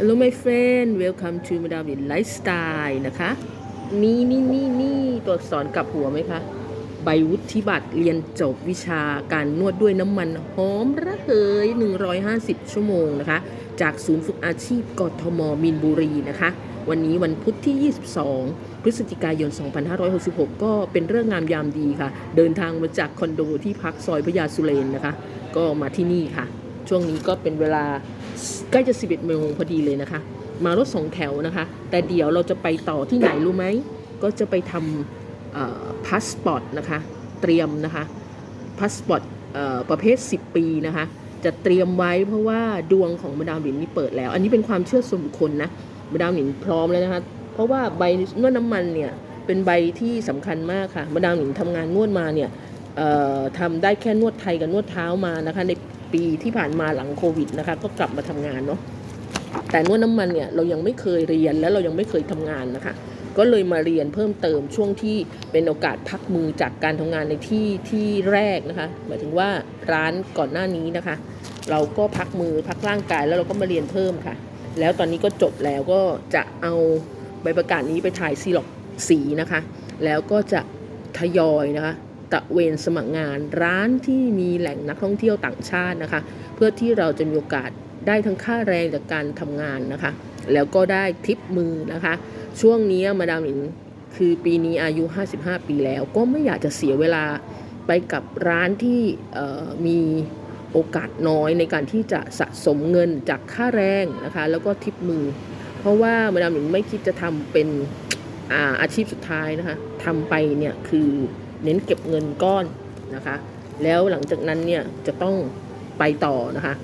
Hello my friend welcome to Madam in Lifestyle นะคะ นี่นี่นี่นี่ตัวอักษรกลับหัวไหมคะ ใบวุฒิบัตรเรียนจบวิชาการนวดด้วยน้ำมันหอมระเหย 150 ชั่วโมงนะคะ จากศูนย์ฝึกอาชีพกทมมินบุรีนะคะ วันนี้วันพุธที่ 22 พฤศจิกายน 2566 ก็เป็นเรื่องงามยามดีค่ะ เดินทางมาจากคอนโดที่พักซอยพญาสุเรนนะคะ ก็มาที่นี่ค่ะ ช่วงนี้ก็เป็นเวลา ใกล้จะ 11โมงพอดีเลยนะคะ มารถสองแถวนะคะ แต่เดี๋ยวเราจะไปต่อที่ไหนรู้ไหม ก็จะไปทำพาสปอร์ตนะคะ เตรียมนะคะพาสปอร์ตประเภท 10 ปีนะคะ จะเตรียมไว้เพราะว่าดวงของมาดามหลินนี่เปิดแล้ว อันนี้เป็นความเชื่อส่วนบุคคลนะ มาดามหลินพร้อมแล้วนะคะ เพราะว่าใบนวดน้ำมันเนี่ยเป็นใบที่สำคัญมากค่ะ มาดามหลินทำงานนวดมาเนี่ยทำได้แค่นวดไทยกับนวดเท้ามานะคะใน ปีที่ผ่านมาหลังโควิดนะคะ ก็กลับมาทำงานเนาะแต่นวดน้ำมันเนี่ยเรายังไม่เคยเรียนและเรายังไม่เคยทำงานนะคะ ก็เลยมาเรียนเพิ่มเติมช่วงที่เป็นโอกาสพักมือจากการทำงานในที่ที่แรกนะคะ หมายถึงว่าร้านก่อนหน้านี้นะคะ เราก็พักมือพักร่างกายแล้วเราก็มาเรียนเพิ่มค่ะ แล้วตอนนี้ก็จบแล้วก็จะเอาใบประกาศนี้ไปถ่ายซีล็อกสีนะคะ แล้วก็จะทยอยนะคะ ตะเวนสมัครงานร้านที่มีแหล่งนักท่องเที่ยวต่างชาตินะคะ เพื่อที่เราจะมีโอกาสได้ทั้งค่าแรงจากการทำงานนะคะ แล้วก็ได้ทิปมือนะคะ ช่วงนี้มาดามหลินคือปีนี้อายุ 55 ปีแล้ว ก็ไม่อยากจะเสียเวลาไปกับร้านที่มีโอกาสน้อยในการที่จะสะสมเงินจากค่าแรงนะคะ แล้วก็ทิปมือ เพราะว่ามาดามหลินไม่คิดจะทำเป็นอาอาชีพสุดท้ายนะคะทำไปเนี่ยคือ เน้นเก็บเงินก้อนนะคะ แล้วหลังจากนั้นเนี่ยจะต้องไปต่อนะคะ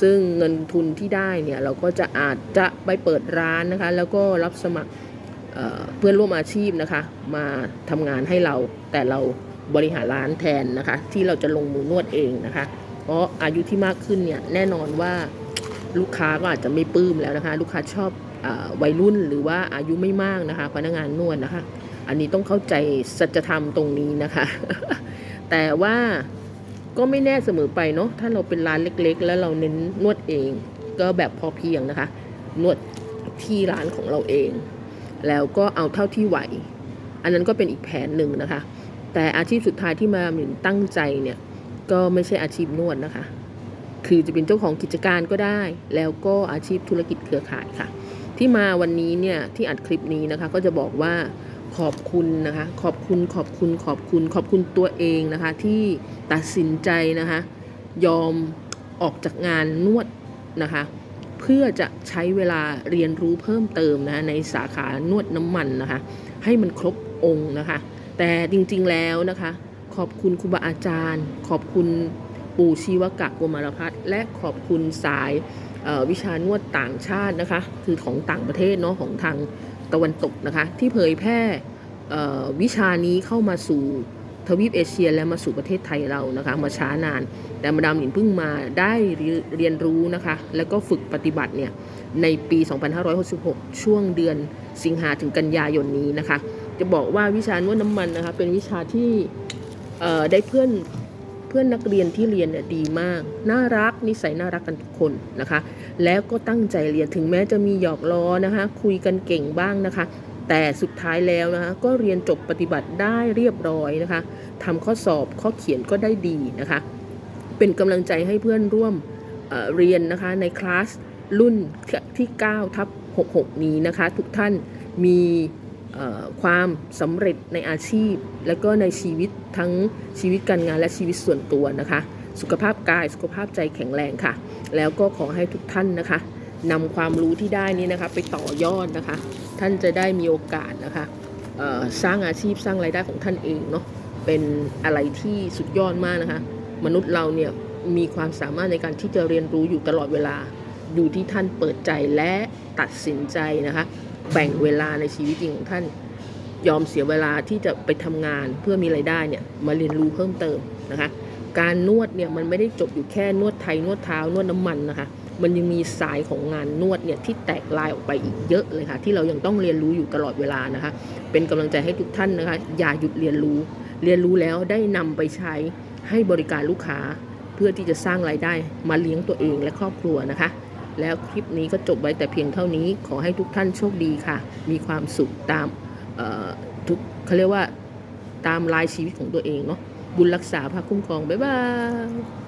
ซึ่งเงินทุนที่ได้เนี่ยเราก็จะอาจจะไปเปิดร้านนะคะ แล้วก็รับสมัครเเพื่อนร่วมอาชีพนะคะ มาทำงานให้เราแต่เราบริหารร้านแทนนะคะ ที่เราจะลงมือนวดเองนะคะ เพราะอายุที่มากขึ้นเนี่ยแน่นอนว่าลูกค้าก็อาจจะไม่ปลื้มแล้วนะคะ ลูกค้าชอบอวัยรุ่นหรือว่าอายุไม่มากนะคะ พนักงานนวดนะคะ อันนี้ต้องเข้าใจสัจธรรมตรงนี้นะคะ แต่ว่าก็ไม่แน่เสมอไปเนาะถ้าเราเป็นร้านเล็กๆ แล้วเราเน้นนวดเอง ก็แบบพอเพียงนะคะ นวดที่ร้านของเราเอง แล้วก็เอาเท่าที่ไหว อันนั้นก็เป็นอีกแผนหนึ่งนะคะ แต่อาชีพสุดท้ายที่มาหมินตั้งใจเนี่ย ก็ไม่ใช่อาชีพนวดนะคะ คือจะเป็นเจ้าของกิจการก็ได้ แล้วก็อาชีพธุรกิจเครือข่ายค่ะ ที่มาวันนี้เนี่ยที่อัดคลิปนี้นะคะ ก็จะบอกว่า ขอบคุณนะคะ ขอบคุณขอบคุณขอบคุณขอบคุณตัวเองนะคะ ที่ตัดสินใจนะคะ ยอมออกจากงานนวดนะคะ เพื่อจะใช้เวลาเรียนรู้เพิ่มเติมนะในสาขานวดน้ำมันนะคะ ให้มันครบองค์นะคะ แต่จริงๆแล้วนะคะ ขอบคุณครูบาอาจารย์ ขอบคุณปู่ชีวกะกมารพัฒน์และขอบคุณสายวิชานวดต่างชาตินะคะ คือของต่างประเทศเนาะของทาง ตะวันตกนะคะ ที่เผยแพร่วิชานี้เข้ามาสู่ทวีปเอเชียและมาสู่ประเทศไทยเรานะคะมาช้านาน แต่มาดามหลินเพิ่งมาได้เรียนรู้นะคะ แล้วก็ฝึกปฏิบัติเนี่ยในปี 2566 ช่วงเดือนสิงหาถึงกันยายนนี้นะคะ จะบอกว่าวิชานวดน้ำมันนะคะ เป็นวิชาที่ได้เพื่อน พื่อนนักเรียนที่เรียนเนี่ยดีมาก น่ารักนิสัยน่ารักกันทุกคนนะคะ แล้วก็ตั้งใจเรียนถึงแม้จะมีหยอกล้อนะคะ คุยกันเก่งบ้างนะคะ แต่สุดท้ายแล้วนะคะก็เรียนจบปฏิบัติได้เรียบร้อยนะคะทำข้อสอบข้อเขียนก็ได้ดีนะคะ เป็นกำลังใจให้เพื่อนร่วมเเรียนนะคะในคลาสรุ่นที่9ทับ66 นี้นะคะ ทุกท่านมี ความสำเร็จในอาชีพ และก็ในชีวิตทั้งชีวิตการงานและชีวิตส่วนตัวนะคะ สุขภาพกายสุขภาพใจแข็งแรงค่ะ แล้วก็ขอให้ทุกท่านนะคะนำความรู้ที่ได้นี้นะคะ ไปต่อยอดนะคะ ท่านจะได้มีโอกาสนะคะสร้างอาชีพสร้างรายได้ของท่านเองเนาะเป็นอะไรที่สุดยอดมากนะคะ มนุษย์เราเนี่ยมีความสามารถในการที่จะเรียนรู้อยู่ตลอดเวลา อยู่ที่ท่านเปิดใจและตัดสินใจนะคะ แบ่งเวลาในชีวิตจริงของท่านยอมเสียเวลาที่จะไปทำงานเพื่อมีไรายได้เนี่ยมาเรียนรู้เพิ่มเติมนะคะ การนวดเนี่ยมันไม่ได้จบอยู่แค่นวดไทยนวดเท้านวดน้ำมันนะคะ มันยังมีสายของงานนวดเนี่ยที่แตกลายออกไปอีกเยอะเลยค่ะ ที่เรายังต้องเรียนรู้อยู่ตลอดเวลานะคะ เป็นกำลังใจให้ทุกท่านนะคะ อย่าหยุดเรียนรู้ เรียนรู้แล้วได้นำไปใช้ให้บริการลูกค้า เพื่อที่จะสร้างรายได้มาเลี้ยงตัวเองและครอบครัวนะคะ แล้วคลิปนี้ก็จบไว้แต่เพียงเท่านี้ ขอให้ทุกท่านโชคดีค่ะ มีความสุขตามเอ่อทุกเขาเรียกว่าตามลายชีวิตของตัวเองเนาะบุญรักษาพระคุ้มครอง บ๊ายบาย